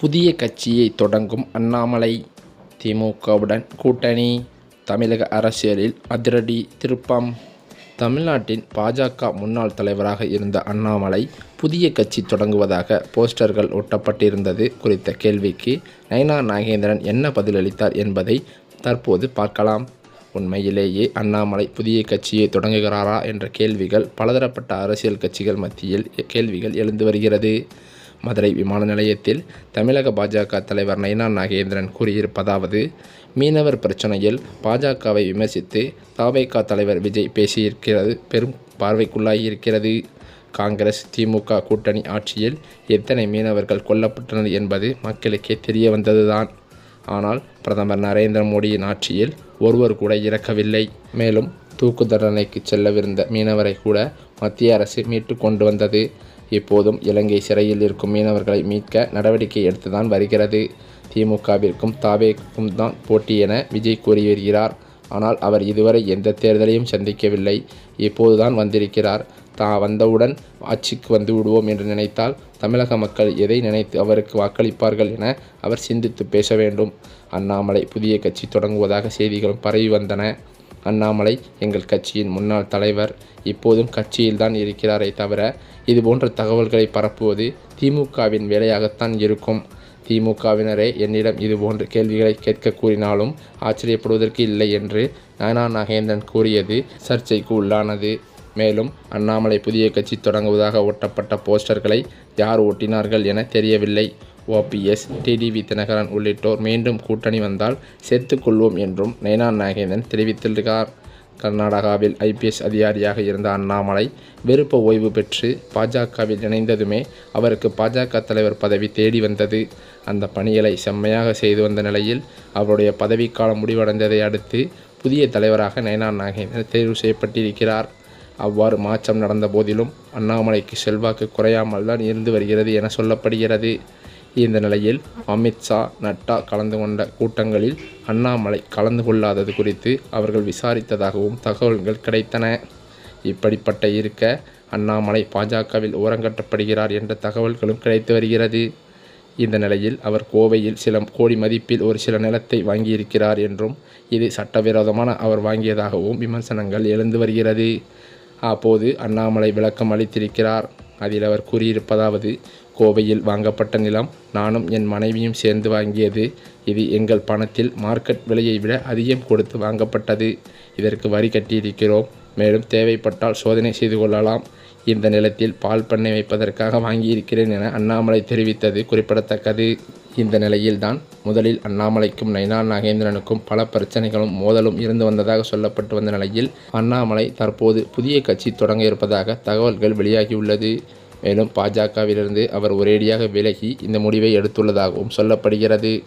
புதிய கட்சியை தொடங்கும் அண்ணாமலை திமுகவுடன் கூட்டணி. தமிழக அரசியலில் அதிரடி திருப்பம். தமிழ்நாட்டின் பாஜக முன்னாள் தலைவராக இருந்த அண்ணாமலை புதிய கட்சி தொடங்குவதாக போஸ்டர்கள் ஒட்டப்பட்டிருந்தது குறித்த கேள்விக்கு நயனா நாகேந்திரன் என்ன பதிலளித்தார் என்பதை தற்போது பார்க்கலாம். உண்மையிலேயே அண்ணாமலை புதிய கட்சியை தொடங்குகிறாரா என்ற கேள்விகள் பலதரப்பட்ட அரசியல் கட்சிகள் மத்தியில் கேள்விகள் எழுந்து வருகிறது. மதுரை விமான நிலையத்தில் தமிழக பாஜக தலைவர் நயினா நாகேந்திரன் கூறியிருப்பதாவது மீனவர் பிரச்சனையில் பாஜகவை விமர்சித்து தாவேகா தலைவர் விஜய் பேசியிருக்கிறது பெரும் பார்வைக்குள்ளாகியிருக்கிறது. காங்கிரஸ் திமுக கூட்டணி ஆட்சியில் எத்தனை மீனவர்கள் கொல்லப்பட்டனர் என்பது மக்களுக்கே தெரிய வந்ததுதான். ஆனால் பிரதமர் நரேந்திர மோடியின் ஆட்சியில் ஒருவர் கூட இறக்கவில்லை. மேலும் தூக்கு தண்டனைக்கு செல்லவிருந்த மீனவரை கூட மத்திய அரசு மீட்டு கொண்டு வந்தது. இப்போதும் இலங்கை சிறையில் இருக்கும் மீனவர்களை மீட்க நடவடிக்கை எடுத்துதான் வருகிறது. திமுகவிற்கும் தாவேக்கும் தான் போட்டி என விஜய் கூறி வருகிறார் ஆனால் அவர் இதுவரை எந்த தேர்தலையும் சந்திக்கவில்லை. இப்போதுதான் வந்திருக்கிறார். தான் வந்தவுடன் ஆட்சிக்கு வந்து விடுவோம் என்று நினைத்தால் தமிழக மக்கள் எதை நினைத்து அவருக்கு வாக்களிப்பார்கள் என அவர் சிந்தித்து பேச வேண்டும். அண்ணாமலை புதிய கட்சி தொடங்குவதாக செய்திகளும் பரவி வந்தன. அண்ணாமலை எங்கள் கட்சியின் முன்னாள் தலைவர் இப்போதும் கட்சியில்தான் இருக்கிறாரே தவிர இதுபோன்ற தகவல்களை பரப்புவது திமுகவின் வேலையாகத்தான் இருக்கும். திமுகவினரே என்னிடம் இதுபோன்ற கேள்விகளை கேட்க கூறினாலும் ஆச்சரியப்படுவதற்கு இல்லை என்று நயனா நாகேந்திரன் கூறியது சர்ச்சைக்கு உள்ளானது. மேலும் அண்ணாமலை புதிய கட்சி தொடங்குவதாக ஒட்டப்பட்ட போஸ்டர்களை யார் ஒட்டினார்கள் என தெரியவில்லை. ஓபிஎஸ் டிடிவி தினகரன் உள்ளிட்டோர் மீண்டும் கூட்டணி வந்தால் சேர்த்துக்கொள்வோம் என்றும் நயனா நாகேந்திரன் தெரிவித்துள்ளார் கர்நாடகாவில் ஐபிஎஸ் அதிகாரியாக இருந்த அண்ணாமலை விருப்ப ஓய்வு பெற்று பாஜகவில் இணைந்ததுமே அவருக்கு பாஜக தலைவர் பதவி தேடி வந்தது. அந்த பணிகளை செம்மையாக செய்து வந்த நிலையில் அவருடைய பதவிக்காலம் முடிவடைந்ததை அடுத்து புதிய தலைவராக நயனா நாகேந்திரன் தேர்வு செய்யப்பட்டிருக்கிறார். அவ்வாறு மாற்றம் நடந்த போதிலும் அண்ணாமலைக்கு செல்வாக்கு குறையாமல் தான் இருந்து வருகிறது என சொல்லப்படுகிறது. இந்த நிலையில் அமித்ஷா நட்டா கலந்து கொண்ட கூட்டங்களில் அண்ணாமலை கலந்து கொள்ளாதது குறித்து அவர்கள் விசாரித்ததாகவும் தகவல்கள் கிடைத்தன. இப்படிப்பட்ட இருக்க அண்ணாமலை பாஜகவில் ஓரங்கட்டப்படுகிறார் என்ற தகவல்களும் கிடைத்து வருகிறது. இந்த நிலையில் அவர் கோவையில் சில கோடி மதிப்பில் ஒரு சில நிலத்தை வாங்கியிருக்கிறார் என்றும் இது சட்டவிரோதமான அவர் வாங்கியதாகவும் விமர்சனங்கள் எழுந்து வருகிறது. அப்போது அண்ணாமலை விளக்கம் அளித்திருக்கிறார். அதில் அவர் கூறியிருப்பதாவது கோவையில் வாங்கப்பட்ட நிலம் நானும் என் மனைவியும் சேர்ந்து வாங்கியது. இது எங்கள் பணத்தில் மார்க்கெட் விலையை விட அதிகம் கொடுத்து வாங்கப்பட்டது. இதற்கு வரி கட்டியிருக்கிறோம். மேலும் தேவைப்பட்டால் சோதனை செய்து கொள்ளலாம். இந்த நிலத்தில் பால் பண்ணை வைப்பதற்காக வாங்கியிருக்கிறேன் என அண்ணாமலை தெரிவித்தது குறிப்பிடத்தக்கது. இந்த நிலையில்தான் முதலில் அண்ணாமலைக்கும் நைனா நாகேந்திரனுக்கும் பல பிரச்சனைகளும் மோதலும் இருந்து வந்ததாக சொல்லப்பட்டு வந்த நிலையில் அண்ணாமலை தற்போது புதிய கட்சி தொடங்க இருப்பதாக தகவல்கள் வெளியாகியுள்ளது. மேலும் பாஜகவிலிருந்து அவர் ஒரேடியாக விலகி இந்த முடிவை எடுத்துள்ளதாகவும் சொல்லப்படுகிறது.